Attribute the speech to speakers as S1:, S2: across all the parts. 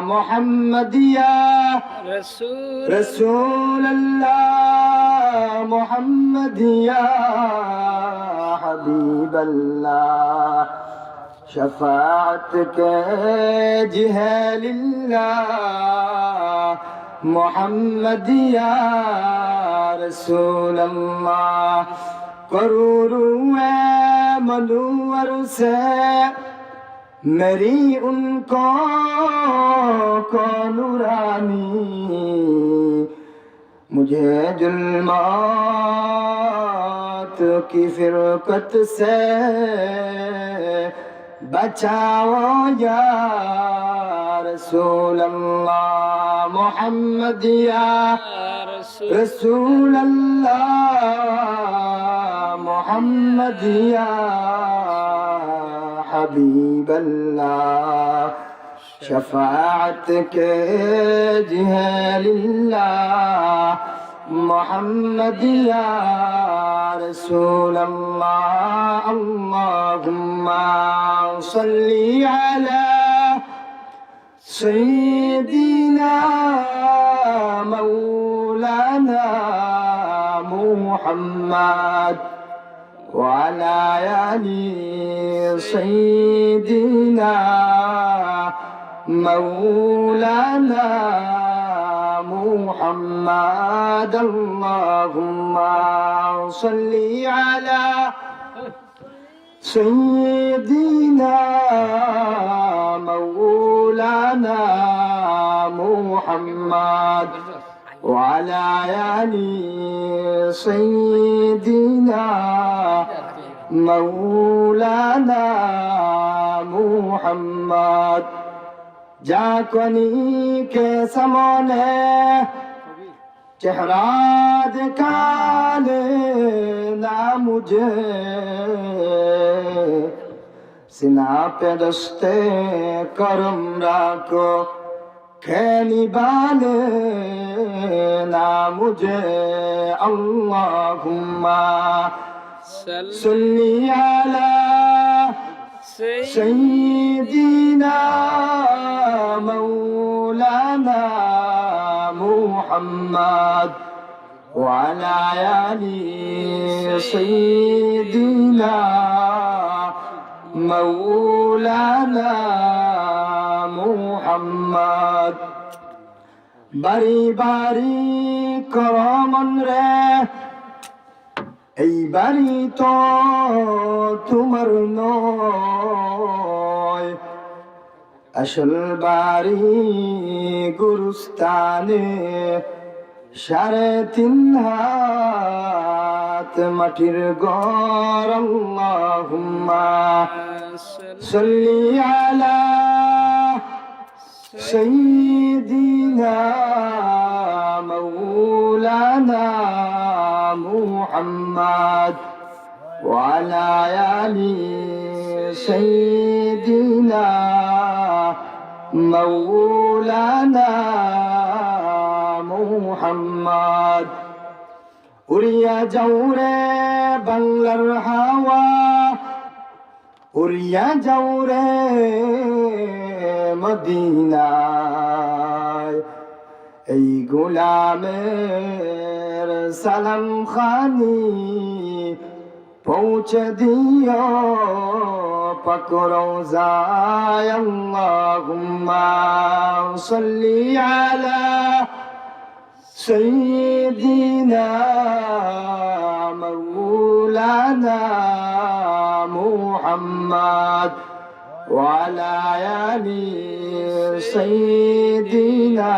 S1: محمديا
S2: رسول
S1: رسول الله محمديا حبيب الله شفاعتك جهال الله محمديا رسول الله قرور منور سے Mary উনক কলুরানি মুঝে জুলমাত কি ফিরকত সে بچاؤ یا رسول اللہ محمد یا
S2: رسول
S1: اللہ محمد یا حبيب الله شفاعتك جهة لله. محمد يا رسول الله. اللهم صل على سيدنا مولانا محمد. وعلى آل سيدنا مولانا محمد. اللهم صل على سيدنا مولانا محمد. وعلى آل سيدنا مولانا محمد جاکنی کے سمونے چہرہ دکھا لینا مجھے سنا پہ رشتے کرم راکو खेली बाने ना मुझे अल्लाहुम्मा
S2: صل
S1: सल्ली अला
S2: سيد
S1: سيدنا مولانا محمد وعلى آل سيدنا মৌলানা মুহাম্মদ। বাড়ি বাড়ি কর মন রে। এই বাড়ি তো তোমার নয়। আসল বাড়ি গুরুস্থানে। সাড়ে তিন হাত মাটির গর আল্লাহুম্মা
S2: صل
S1: صلي على سيدنا مولانا محمد وعلى آل سيدنا مولانا محمد উড়িয়া যাও রে বাংলার হাওয়া উড়িয়া যাও রে মদিনায় এই গোলামের সালাম খানি পৌঁছে দিও পকড়ো যায় আল্লাহুম্মা সাল্লি আলা سيدنا مولانا محمد وعلى آل سيدنا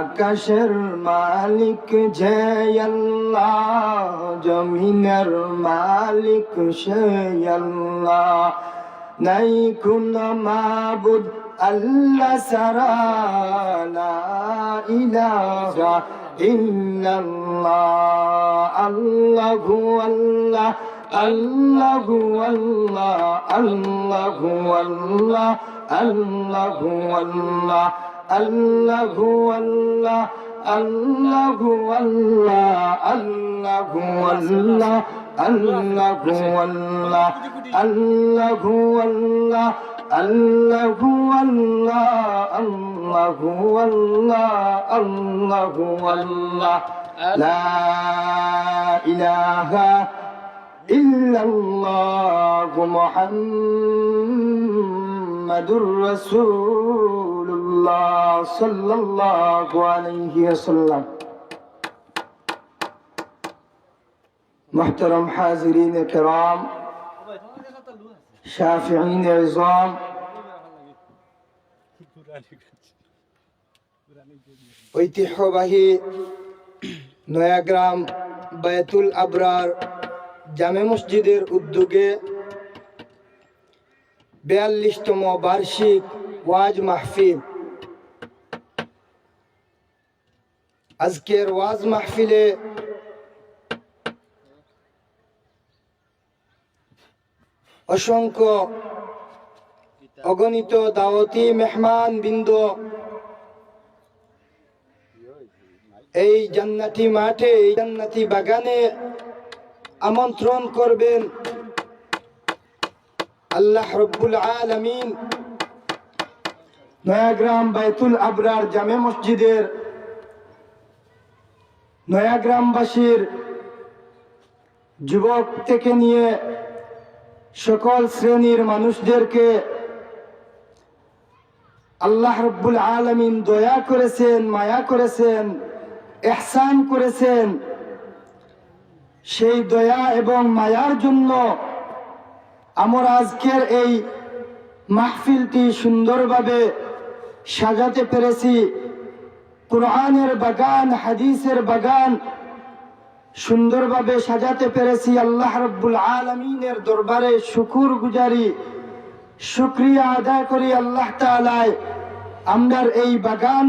S1: আকাশের মালিক যে আল্লাহ, জমিনের মালিক সে আল্লাহ। নাই কোন মাবুদ আল্লাহ সারা লা ইলাহা ইল্লাল্লাহ। আল্লাহু আল্লাহ আল্লাহু আল্লাহ আল্লাহু আল্লাহ আল্লাহু আল্লাহ। আল্লাহু আল্লাহ আল্লাহু আল্লাহ আল্লাহু আল্লাহ আল্লাহু আল্লাহ আল্লাহু আল্লাহ আল্লাহু আল্লাহ আল্লাহু আল্লাহ আল্লাহু আল্লাহ লা ইলাহা ইল্লাল্লাহু মুহাম্মাদুর রাসূলুল্লাহ সাল্লাল্লাহু আলাইহি ওয়াসাল্লাম محترم حاضرین کرام شافعین عظام ঐতিহ্যবাহী নয়াগ্রাম বায়তুল আবরার জামে মসজিদের উদ্যোগে বিয়াল্লিশতম বার্ষিক ওয়াজ মাহফিল আজকের ওয়াজ মাহফিলে অসংখ্য অগণিত দাওয়াতি মেহমান বৃন্দ। এই জান্নাতি মাঠে, এই জান্নাতি বাগানে আমন্ত্রণ করবেন আল্লাহ রব্বুল আলামিন। নয়াগ্রাম বাইতুল আবরার জামে মসজিদের নয়াগ্রামবাসীর যুবক থেকে নিয়ে সকল শ্রেণির মানুষদেরকে আল্লাহ রব্বুল আলমিন দয়া করেছেন, মায়া করেছেন এহসান করেছেন। সেই দয়া এবং মায়ার জন্য আমার আজকের এই মাহফিলটি সুন্দরভাবে সাজাতে পেরেছি। কোরআনের বাগান হাদিসের বাগান সুন্দরভাবে সাজাতে পেরেছি আল্লাহ রব্বুল আলমিনের দরবারে শুকুর গুজারি শুক্রিয়া আদায় করি আল্লাহ তালায় আমরার এই বাগান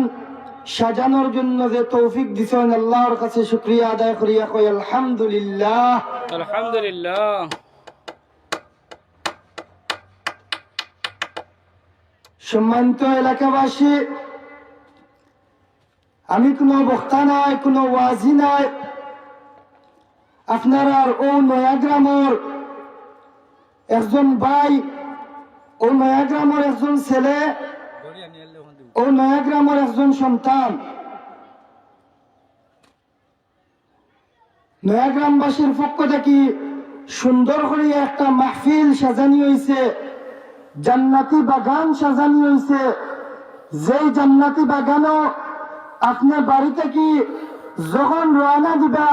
S1: সাজানোর জন্য যে তৌফিক দিছেন আল্লাহর কাছে শুক্রিয়া আদায় করি কই আলহামদুলিল্লাহ।
S2: আলহামদুলিল্লাহ।
S1: সম্মানিত এলাকাবাসী আমি কোনো বক্তা নাই, কোনো ওয়াজি নাই। আপনারা ও নয়াগ্রামর একজন ভাই, ও নয়াগ্রামর একজন ছেলে, ও নয়াগ্রামর একজন সন্তান। নয়াগ্রামবাসীর পক্ষ থেকে সুন্দর করে একটা মাহফিল সাজানি হয়েছে জান্নাতি বাগান সাজানি হয়েছে যেই জান্নাতি বাগানও আপনার বাড়ি থেকে যখন রওনা দিবা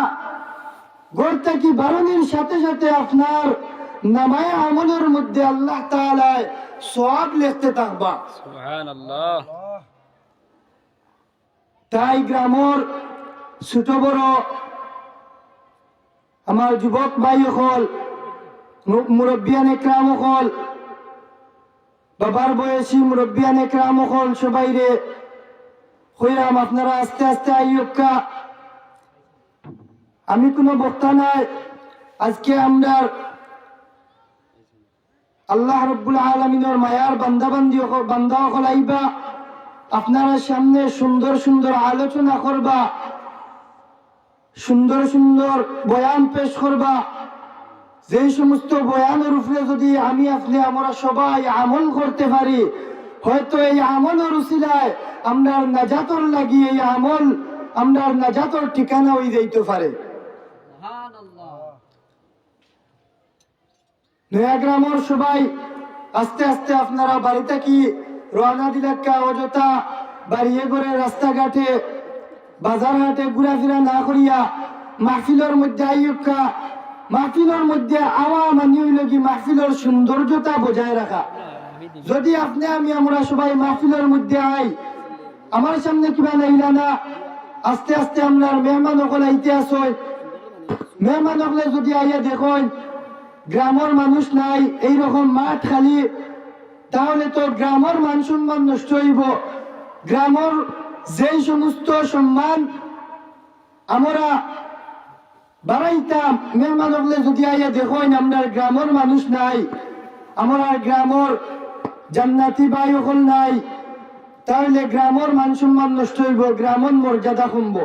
S1: ঘর থেকে বারণের সাথে সাথে আপনার নামায় আমলের মধ্যে আল্লাহ তাআলায় সব লিখতে থাকবা। তাই গ্রামর ছোট বড় আমার যুবক ভাই হল মুরব্বিয়ান একরাম হল বাবার বয়সী মুরব্বিয়ান একরাম হল সবাই রে হইরাম আপনারা আস্তে আস্তে আইয়ক্কা আমি কোনো বক্তা নাই। আজকে আমরা আল্লাহ রব্বুল আলমিনের মায়ার বান্দাবান্দি বান্দা হল আইবা আপনারা সামনে সুন্দর সুন্দর আলোচনা করবা। সুন্দর সুন্দর বয়ান পেশ করবা। যে সমস্ত বয়ানের উপরে যদি আমি আপনি আমরা সবাই আমল করতে পারি হয়তো এই আমলের উসিলায় আমরা নাজাতর লাগি এই আমল আমরা নাজাতর ঠিকানা হয়ে যাইতে পারে। নয়াগ্রামের সবাই আস্তে আস্তে আপনারা বাড়িতে কি দিলাক্কা অযথা বাড়িয়ে করে রাস্তাঘাটে বাজার হাটে না করিয়া মাহফিলের মধ্যে আইয়ক্কা, মাহফিলের মধ্যে আওয়া মানি হইল কি মাহফিলের সৌন্দর্যতা বজায় রাখা। যদি আপনি আমি, আমরা সবাই মাহফিলের মধ্যে আই, আমার সামনে কিবা নাইলা না, আস্তে আস্তে আপনার মেহমান সকল আইতে আসয় মেহমান সকলে যদি আইয়া দেখেন, গ্রামের মানুষ নাই এই রকম মাঠ খালি, তাহলে তো গ্রামের মান সম্মান নষ্ট হইব। গ্রামের যেই সমস্ত সম্মান আমরা বাড়াইতাম, মেহমান হলে যদি আইয়া দেখেন, আমরা গ্রামের মানুষ নাই, আমরা গ্রামের জান্নাতি বায়ু হল নাই তাহলে গ্রামের মান সম্মান নষ্ট হইব, গ্রামের মর্যাদা কমব।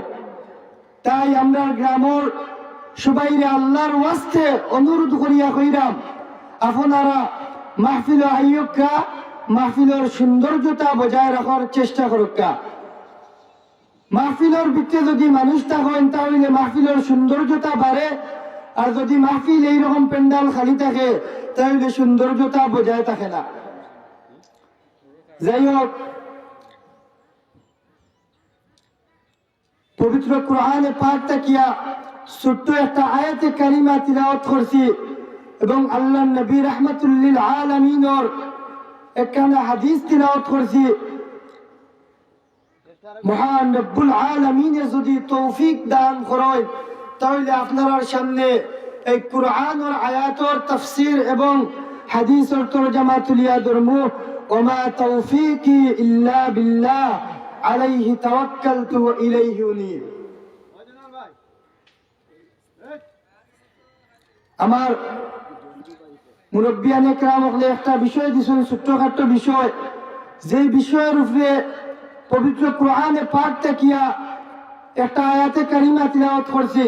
S1: তাই আমরা গ্রামের সবাইরে আল্লাহর ওয়াস্তে অনুরোধ করিয়া কইরাম, আপনারা মাহফিল আইয়কা মাহফিলের সৌন্দর্যতা বজায় রাখার চেষ্টা করুকা। মাহফিলের ভিতরে যদি মানুষ থাকেন, তাহলে মাহফিলের সৌন্দর্যতা বাড়ে। আর যদি মাহফিল এইরকম প্যান্ডাল খালি থাকে, তাহলে সৌন্দর্যতা বজায় থাকে না। যাই পবিত্র কোরআনে ছোট্ট একটা আয়াতে কারিমা তিলাওয়াত করছি এবং আল্লাহ নবী রহমতুল্লিল আলমিনর হাদিস তিলাওয়াত করছি। মহান রব্বুল আলমিনে যদি তৌফিক দান করেন, তাহলে আপনার সামনে এই কোরআন আয়াতর তফসির এবং হাদিসর তরজামা তুলিয়া ধর্মু। ওমা তৌফিকি ইল্লা আমার মুরব্বিয়ান একরাম হলে একটা বিষয় দিছেন ছোট্টখাট্ট বিষয়। যে বিষয়ের উপরে পবিত্র কোরআনে পাক তাকিয়া একটা আয়াতে কারিমা তিলাওয়াত করছে,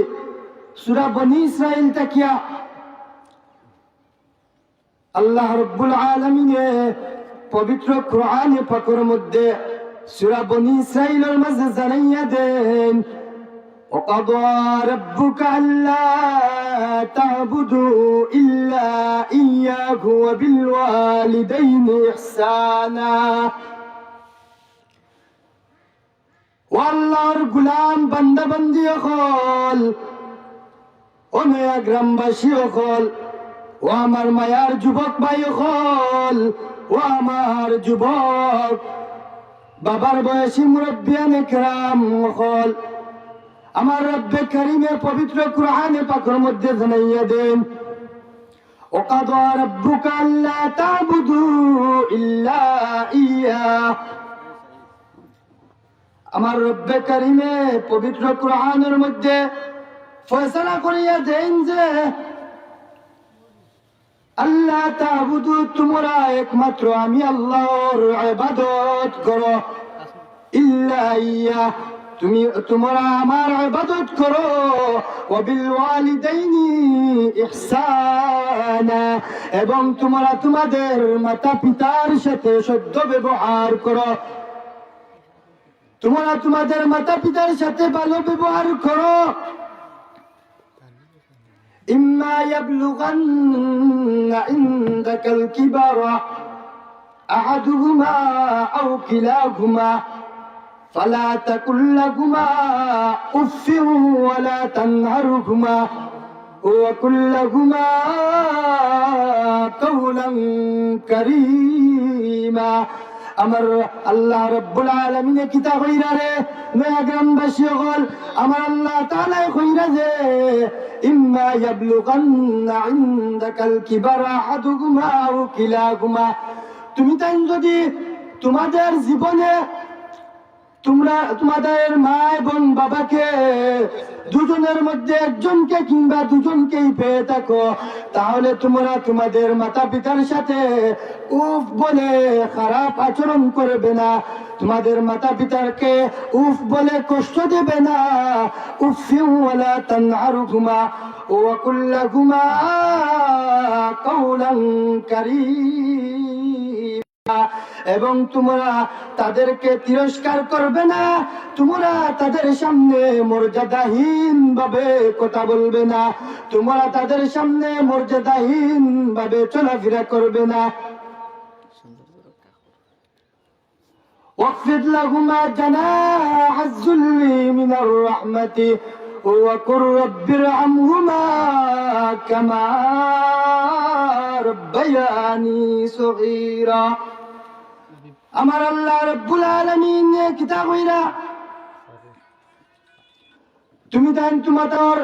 S1: সূরা বনি ইসরাইল তাকিয়া আল্লাহ রব্বুল আলামিনে পবিত্র কোরআনে পাকের মধ্যে সূরা বনি ইসরাইলের মাঝে জানাইয়া দেন وقضى ربك ألا تعبدوا إلا إياه وبالوالدين إحسانا والله গুলাম বান্দা বান্দি অকল ও নয়া গ্রামবাসী অকল ও আমার মায়ার যুবক ভাই অকল ও আমার যুবক বাবার বয়সী মুরব্বিয়ান একরাম অকল আমার রব্বে করিমে পবিত্র কোরআনে পাকের মধ্যে জানাইয়া দেন وقضى ربك ألا تعبدوا إلا إياه আমার রব্বে করিমে পবিত্র কোরআনের মধ্যে ফয়সলা করিয়া দেন যে আল্লাহ তাবুদু, তোমরা একমাত্র আমি আল্লাহর ইবাদত করো। ইল্লা তুমি, তোমরা আমার ইবাদত করো। ওয়াবিল ওয়ালিদাইনি ইহসানা, এবং তোমরা তোমাদের মাতা পিতার সাথে সদ্য ব্যবহার করো। তোমরা তোমাদের মাতা পিতার সাথে ভালো ব্যবহার করো। إما يبلغن عندك الكبر أحدهما أو كلاهما فلا تقل لهما أف ولا تنهرهما وقل لهما قولا كريما আমার আল্লাহ রব্বুল আলমিনে কিতা হইরা রে গ্রামবাসী হল আমার আল্লাহ তালাই হইরা যে, ইম্মা ইয়াবলুগান্না ইনদাকাল কিবারা আহাদুহুমা আও কিলাহুমা। তুমি তাই যদি তোমাদের জীবনে তোমরা তোমাদের মা এবং বাবাকে দুজনের মধ্যে একজনকে কিংবা দুজনকেই পেয়ে থাকো। তাহলে তোমরা তোমাদের মাতা পিতার সাথে উফ বলে খারাপ আচরণ করবে না। তোমাদের মাতা পিতাকে উফ বলে কষ্ট দেবে না। উফিওয়ালা ও ওয়াকুল্লাহুমা ঘুমা কারীম। এবং তোমরা তাদেরকে তিরস্কার করবে না তোমরা তাদের সামনে মর্যাদাহীন ভাবে কথা বলবে না তোমরা তাদের সামনে মর্যাদাহীন ভাবে চলাফেরা করবে না واخفض لهما جناح الذل من الرحمة وقل رب ارحمهما كما ربياني صغيرا আমার আল্লাহ রব্বুল আলমিন কিতাব হইরা, তুমি তাই তোমার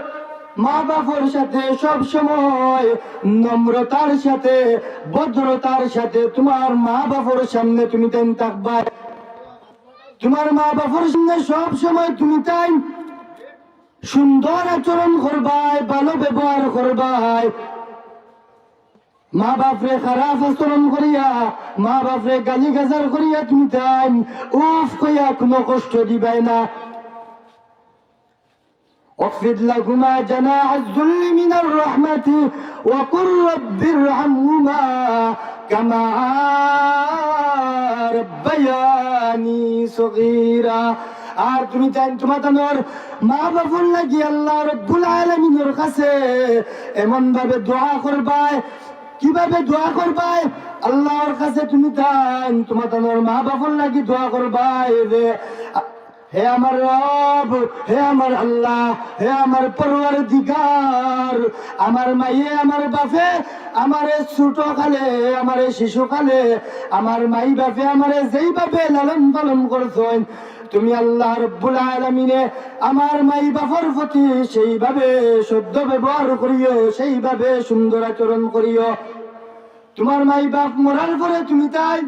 S1: মা বাপর সাথে সব সময় নম্রতার সাথে, ভদ্রতার সাথে তোমার মা বাপর সামনে তুমি তেন থাকবা। তোমার মা বাপর সামনে সব সময় তুমি তাই সুন্দর আচরণ করবাই, ভালো ব্যবহার করবাই। মা বাপরে খারাপ আচরণ করিয়া মা বাপরে গালি গাজার করিয়া তুমি তাই উফ কইয়া কোনো কষ্ট দিবাই না واخفض لهما جناح الذل من الرحمة وقل رب ارحمهما كما ربياني صغيرا আর তুমি চান তোমার মা বাবুর লাগি আল্লাহ রব্বুল আলমিনের কাছে এমন ভাবে দোয়া করবাই কীভাবে দোয়া করবাই আল্লাহর কাছে তুমি চান তোমার তোমার মা বাবুর লাগি দোয়া করবাই রে হে আমার রব, হে আমার আল্লাহ, হে আমার পরওয়ার দিগার আমার মাইয়ে আমার বাপে, আমার ছোট কালে আমার শিশু কালে আমার মাই বাপে, আমার যেই বাপে লালন পালন করছেন তুমি আল্লাহ রব্বুল আলমিনে আমার মাই বাবার প্রতি সেইভাবে সদ্য ব্যবহার করিও, সেইভাবে সুন্দর আচরণ করিও। তোমার মাই বাপ মরার পরে তুমি তাই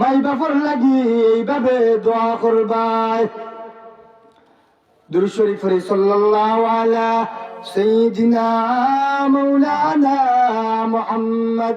S1: মাই বাপর লাগি এইভাবে দোয়া করবাই। দুরুশরী ফরি সাল্লাল্লাহু আলা সাইয়্যিদিনা মাওলানা মুহাম্মদ।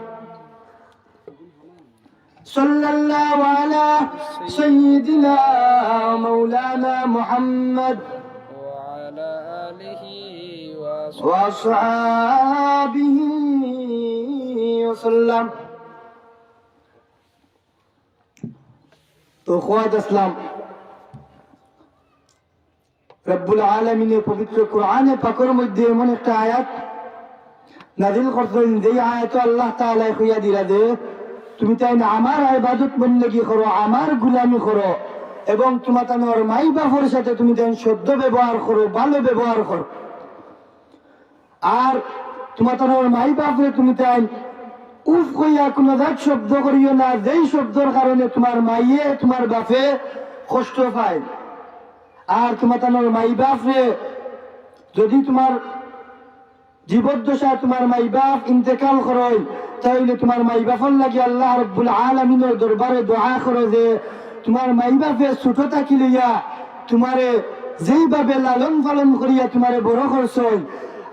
S1: صلى الله على سيدنا ومولانا محمد
S2: وعلى آله وصحبه
S1: وأصحابه وسلم তো খোয়াদ আসলাম রব্বুল আলমিনের পবিত্র কোরআনে পাকর মধ্যে এমন একটা আয়াত নাজিল করছেন যেই আয়াত আল্লাহ তাআলা হইয়া দিলা দে তুমি তাই না আমার ইবাদত বন্দেগী করো, আমার গুলামি করো, এবং তোমার তানোর মাই বাপর সাথে তুমি তাই সদ্য ব্যবহার করো, ভালো ব্যবহার করো। আর তোমার তানোর মাই বাপরে তুমি তাই উফ কইয়া কোনো দাগ শব্দ করিও না, যেই শব্দর কারণে তোমার মাইয়ে, তোমার বাপে কষ্ট পায়। আর তোমার তানোর মাই বাপরে যদি তোমার জীবদ্দশা তোমার মাই বাপ ইন্তেকাল করয় তাহলে তোমার মাই বাপর লাগে আল্লাহ রব্বুল আলমিনের দরবারে দোয়া করো যে, তোমার মাই বাপে ছোট থাকি লইয়া তোমারে যেইভাবে লালন পালন করিয়া তোমারে বড় করছই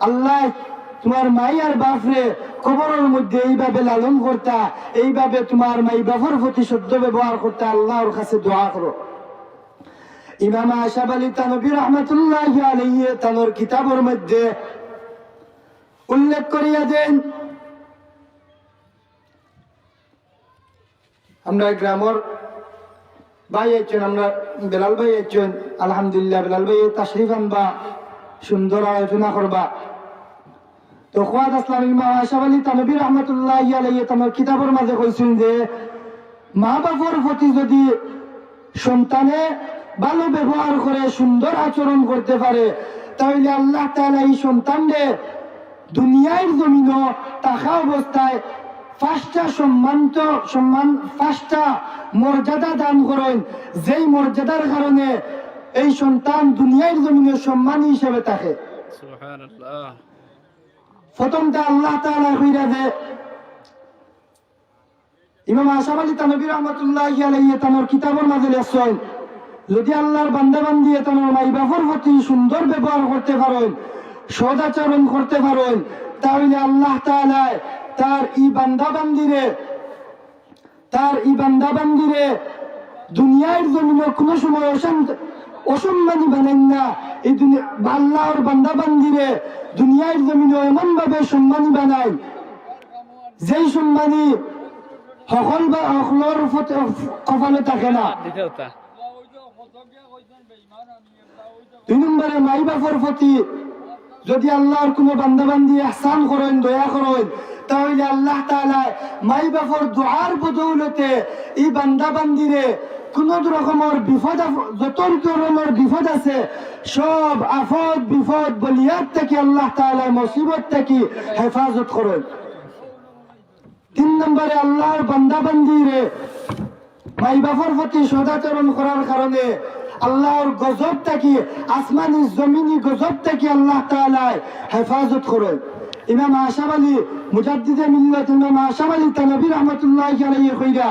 S1: আল্লাহ তোমার মাই আর বাপরে কবরের মধ্যে এইভাবে লালন করতা, এইভাবে তোমার মাই বাপর প্রতি শুদ্ধ ব্যবহার করতে, আল্লাহর কাছে দোয়া করো। ইমাম আশাব আলী তানবী রহমতুল্লাহ আলাইহি তানোর কিতাবের মধ্যে উল্লেখ করিয়া দেন আমরা গ্রামর ভাই আইছেন আমরা বেলাল ভাই আইছেন আলহামদুলিল্লাহ বেলাল ভাই তাশরিফ আনবা, সুন্দর আলোচনা করবা। তো খোয়াদ আসলাম, ইমাম আশাব আলী তানবী রহমতুল্লাহ আলাইহি তানোর কিতাবের মাঝে কইছেন যে, মা বাবার প্রতি যদি সন্তানে ভালো ব্যবহার করে, সুন্দর আচরণ করতে পারে, তাহলে আল্লাহ তাআলা এই সন্তানরে দুনিয়ার জমিন টাকা অবস্থায় পাঁচটা সম্মানিত সম্মান পাঁচটা মর্যাদা দান করেন। যেই মর্যাদার কারণে এই সন্তান দুনিয়ার জমিনে সম্মান হিসেবে থাকে। প্রথমটা আল্লাহ তালা হইরা যে ইমাম আসাম আলী তানোর কিতাবের মাঝে যদি আল্লাহর তানোর মাই বাবুর প্রতি সুন্দর ব্যবহার করতে পারেন সদাচরণ করতে পারেন তাহলে আল্লাহ তাআলা তার ই বান্দা বান্দিরে তার ই বান্দা বান্দিরে দুনিয়ার জমিনে কোনো সময় অশান্ত অসম্মানী বানেন না। এই দুনিয়া আল্লাহর বান্দা বান্দিরে দুনিয়ার জমিনে এমন ভাবে সম্মানী বানায় যেই সম্মানী সকল বা সকলের কপালে থাকে না। দুই নম্বরে মাই বাপর প্রতি যদি আল্লাহর কোনো বান্দাবান্দি আহসান করেন, দয়া করেন, তাহলে আল্লাহ তাআলা মাই বাপর দোয়ার বদৌলতে এই বান্দাবান্দিরে কোন রকমের বিপদ যত রকমের বিপদ আছে, সব আফদ বিপদ বলিয়াত থেকে আল্লাহ তাআলা মুসিবত থেকে হেফাজত করেন। তিন নম্বরে আল্লাহর বান্দাবান্দিরে মাই বাপর প্রতি সদাচরণ করার কারণে আল্লাহর গজব থেকে, আসমানি জমিনি গজব থেকে আল্লাহ তাআলা হেফাজত করে ইমাম আশাব আলী, মুজাদ্দিদে মিল্লাত ইমাম আশাব আলী তানবী রহমতুল্লাহ আলাইহি কইরা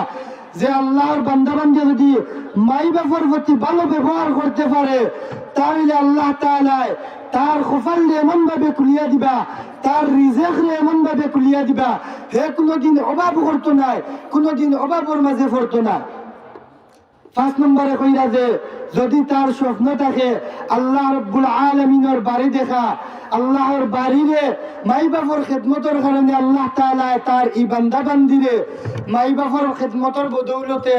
S1: যে আল্লাহর বান্দাবান্দি যদি মাই বাপর প্রতি ভালো ব্যবহার করতে পারে, তাহলে আল্লাহ তাআলা তার খোফাল এমন ভাবে খুলিয়া দিবা, তার রিজেক এমন ভাবে খুলিয়া দিবা, হে কোনোদিন অভাব করতো নাই, কোনোদিন অভাবের মাঝে পড়তো না পাঁচ নম্বরে কইরা যে যদি তার স্বপ্ন থাকে আল্লাহ রব্বুল আলমিনের বাড়ি দেখা আল্লাহর বাড়িরে মাই বাপর খেদমতর কারণে আল্লাহ তালায় তার ই বান্দা বান্দিরে মাই বাপর খেদমতর বদৌলতে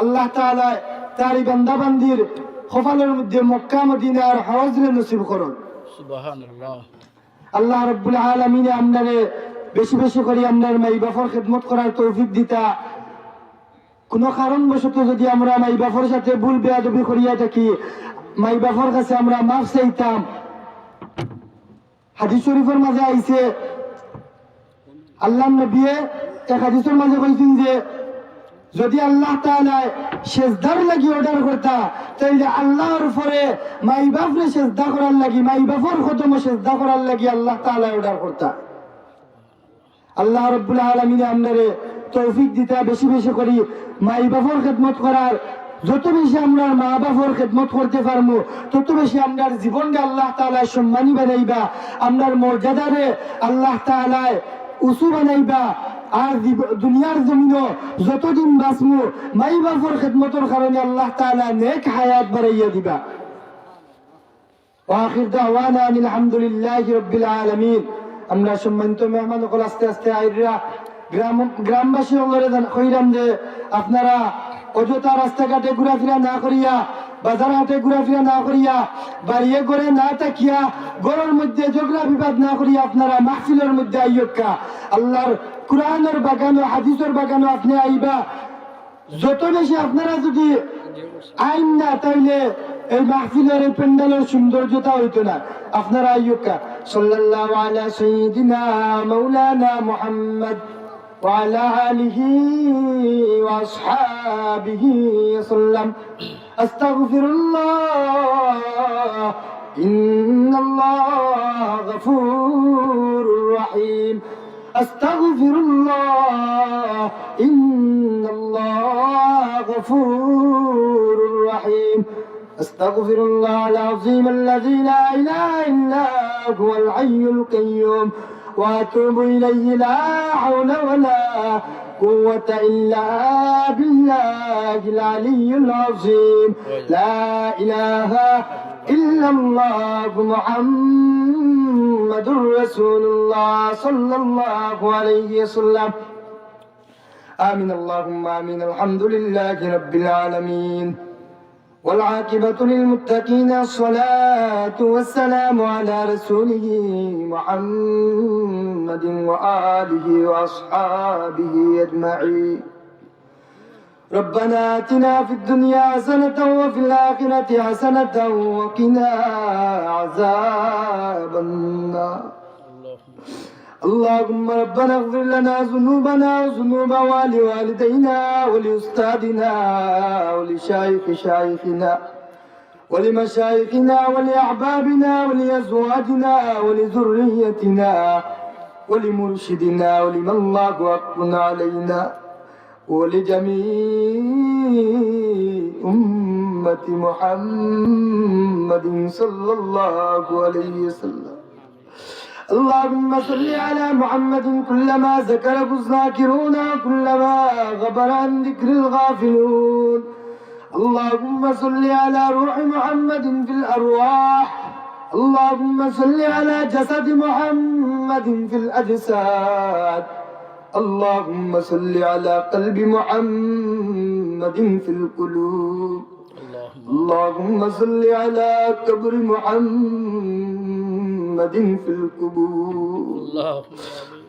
S1: আল্লাহ তালায় তার ই বান্দা বান্দির খোফালের মধ্যে মক্কা মদিনার হজরে নসিব করুন। আল্লাহ রব্বুল আলমিনে আমনারে বেশি বেশি করে আমনার মাই বাপর খেদমত করার তৌফিক দিতা। কোন কারণবশত যদি আমরা মাই বাপর সাথে ভুল বেয়াদবি করিয়া থাকি, মাই বাপর কাছে আমরা মাফ চাইতাম। হাদিস শরীফের মাঝে আইছে আল্লাহ নবিয়ে এক হাদিসের মাঝে কইছেন যে, যদি আল্লাহ তাআলা সেজদার লাগি অর্ডার করতা, তাইলে আল্লাহর উপরে মাই বাপরে সেজদা করার লাগি, মাই বাপর খতম সেজদা করার লাগি আল্লাহ তাআলা অর্ডার করতা। আল্লাহ রব্বুল আলমিনে আপনারে তৌফিক দিতে বেশি বেশি করি। মাই বাপর খেদমত করার, যত বেশি আমরা মা বাপর খেদমত করতে পারব, তত বেশি আপনার জীবনকে আল্লাহ তাআলা সম্মানী বানাইবা। আপনার মর্যাদারে আল্লাহ তাআলা উঁচু বানাইবা। আর দুনিয়ার জমিন যতদিন বাঁচবো, মাই বাপর খেদমতর কারণে আল্লাহ তাআলা নেক হায়াত বাড়াইয়া দিবা। ওয়াখির দাওয়ানা আনিল হামদুলিল্লাহি রাব্বিল আলামিন। আমরা সম্মানিত মেহমান সকল আস্তে আস্তে আইরা গ্রাম গ্রামবাসী সকলের কইরাম যে আপনারা অযথা রাস্তাঘাটে ঘোরাফেরা না করিয়া বাজার হাটে ঘোরাফেরা না করিয়া, বাড়িয়ে করে না তাকিয়া গড়ের মধ্যে ঝগড়া বিবাদ না করিয়া আপনারা মাহফিলের মধ্যে আইয়ক্কা। আল্লাহর কোরআনের বাগানো, হাদিসের বাগানো আপনি আইবা। যত বেশি আপনারা যদি আইন না তাইলে এই মাহফিলের এই প্যান্ডেলের সৌন্দর্যতা হইতো না। আপনারা আইয়ুকা সাল্লাল্লাহু আলা সাইয়্যিদিনা মাওলানা মুহাম্মদ وعلى آله وأصحابه وسلم. أستغفر الله. إن الله غفور رحيم. أستغفر الله. إن الله غفور رحيم. أستغفر الله العظيم الذي لا إله إلا هو الحي القيوم. وأتوب إليه لا حول ولا قوة إلا بالله العلي العظيم. لا إله إلا الله محمد رسول الله صلى الله عليه وسلم. آمين. اللهم آمين. الحمد لله رب العالمين. والعاقبة للمتقين الصلاة والسلام على رسوله محمد وآله وأصحابه أجمعين. ربنا آتنا في الدنيا حسنة وفي الآخرة حسنة وقنا عذاب النار. اللهم ربنا اغفر لنا ذنوبنا وذنوب ولوالدينا ولأستاذنا ولشيخ شيخنا ولمشايخنا ولأحبابنا ولأزواجنا ولذريتنا ولمرشدنا ولمن الله حق علينا ولجميع أمة محمد صلى الله عليه وسلم. اللهم صل على محمد كلما ذكره الذاكرون كلما غبر عن ذكر الغافلون. اللهم صل على روح محمد في الأرواح. اللهم صل على جسد محمد في الأجساد. اللهم صل على قلب محمد في القلوب. اللهم صل على قبر محمد محمد في القبور.
S2: اللهم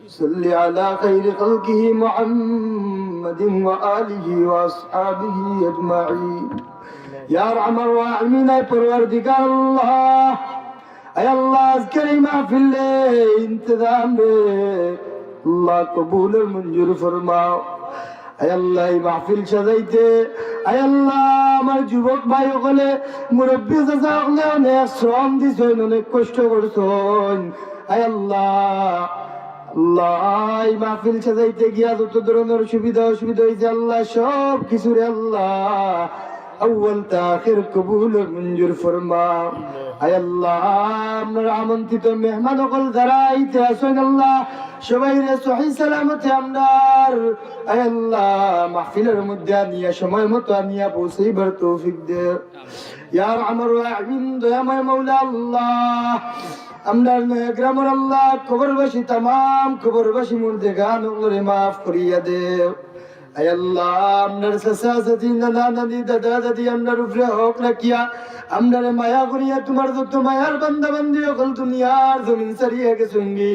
S1: صل على خير خلقه محمد وآله وأصحابه أجمعين. يا رحم الراحمين يا پروردگار الله. اے الله از في الليل انت دے اللہ قبول منجور فرماؤ. يا الله محفل في دے يا الله আমার যুবক ভাই সকলে মুরব্বী চাচা হলে অনেক শ্রম দিছেন, অনেক কষ্ট করছেন। আল্লাহ গিয়া যত ধরনের সুবিধা অসুবিধা হয়েছে আল্লাহ সব কিছুরে আল্লাহ আউ্বাল তাখির কবুল মঞ্জুর ফরমা আয় আল্লাহ আপনার আমন্ত্রিত মেহমান সকল যারা আইতে আসেন আল্লাহ সবাই রে সহি সালামতে আমরার আয় আল্লাহ মাহফিলের মধ্যে আনিয়া সময় মতো আনিয়া পৌঁছাইবার তৌফিক দে ইয়ার আমার রাহিম দয়াময় মৌলা আল্লাহ আমরার গ্রামের আল্লাহ খবরবাসী তামাম খবরবাসী মুর্দে গান মাফ করিয়া আয় আল্লাহ আপনার চাচা চাচি নানা নানি দাদা দাদি আপনার উপরে হক রাখিয়া আপনার মায়া করিয়া তোমার যত মায়ার বান্দা বান্দি অকল দুনিয়ার জমিন সারিয়া গেছুঙ্গি